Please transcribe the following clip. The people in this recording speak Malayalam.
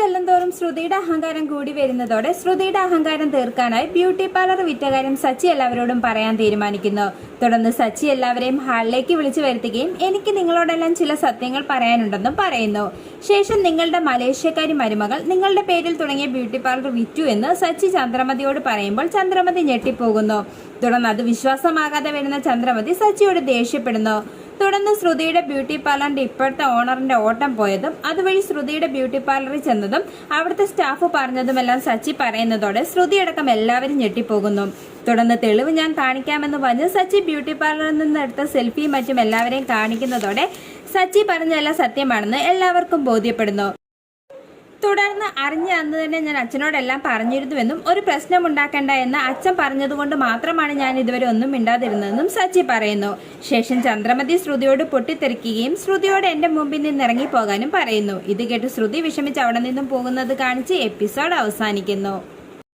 ചെല്ലുന്തോറും ശ്രുതിയുടെ അഹങ്കാരം കൂടി വരുന്നതോടെ ശ്രുതിയുടെ അഹങ്കാരം തീർക്കാനായി ബ്യൂട്ടി പാർലർ വിറ്റ കാര്യം സച്ചി എല്ലാവരോടും പറയാൻ തീരുമാനിക്കുന്നു. തുടർന്ന് സച്ചി എല്ലാവരെയും ഹാളിലേക്ക് വിളിച്ചു വരുത്തുകയും എനിക്ക് നിങ്ങളോടെല്ലാം ചില സത്യങ്ങൾ പറയാനുണ്ടെന്നും പറയുന്നു. ശേഷം നിങ്ങളുടെ മലേഷ്യക്കാരി മരുമകൾ നിങ്ങളുടെ പേരിൽ തുടങ്ങിയ ബ്യൂട്ടി പാർലർ വിറ്റു എന്ന് സച്ചി ചന്ദ്രമതിയോട് പറയുമ്പോൾ ചന്ദ്രമതി ഞെട്ടിപ്പോകുന്നു. തുടർന്ന് അത് വിശ്വാസമാകാതെ വരുന്ന ചന്ദ്രമതി സച്ചിയോട് ദേഷ്യപ്പെടുന്നു. തുടർന്ന് ശ്രുതിയുടെ ബ്യൂട്ടി പാർലറിന്റെ ഇപ്പോഴത്തെ ഓണറിന്റെ ഓട്ടം പോയതും അതുവഴി ശ്രുതിയുടെ ബ്യൂട്ടി പാർലറിൽ ചെന്നതും അവിടുത്തെ സ്റ്റാഫ് പറഞ്ഞതുമെല്ലാം സച്ചി പറയുന്നതോടെ ശ്രുതിയടക്കം എല്ലാവരും ഞെട്ടിപ്പോകുന്നു. തുടർന്ന് തെളിവ് ഞാൻ കാണിക്കാമെന്ന് പറഞ്ഞ് സച്ചി ബ്യൂട്ടി പാർലറിൽ നിന്ന് എടുത്ത സെൽഫിയും മറ്റും എല്ലാവരെയും കാണിക്കുന്നതോടെ സച്ചി പറഞ്ഞതെല്ലാം സത്യമാണെന്ന് എല്ലാവർക്കും ബോധ്യപ്പെടുന്നു. തുടർന്ന് അറിഞ്ഞ അന്ന് തന്നെ ഞാൻ അച്ഛനോടെല്ലാം പറഞ്ഞിരുന്നുവെന്നും ഒരു പ്രശ്നം ഉണ്ടാക്കേണ്ട എന്ന് അച്ഛൻ പറഞ്ഞതുകൊണ്ട് മാത്രമാണ് ഞാൻ ഇതുവരെ ഒന്നും മിണ്ടാതിരുന്നതെന്നും സച്ചി പറയുന്നു. ശേഷം ചന്ദ്രമതി ശ്രുതിയോട് പൊട്ടിത്തെറിക്കുകയും ശ്രുതിയോട് എന്റെ മുമ്പിൽ നിന്ന് ഇറങ്ങിപ്പോകാനും പറയുന്നു. ഇത് കേട്ട് ശ്രുതി വിഷമിച്ച് അവിടെ നിന്നും പോകുന്നത് കാണിച്ച് എപ്പിസോഡ് അവസാനിക്കുന്നു.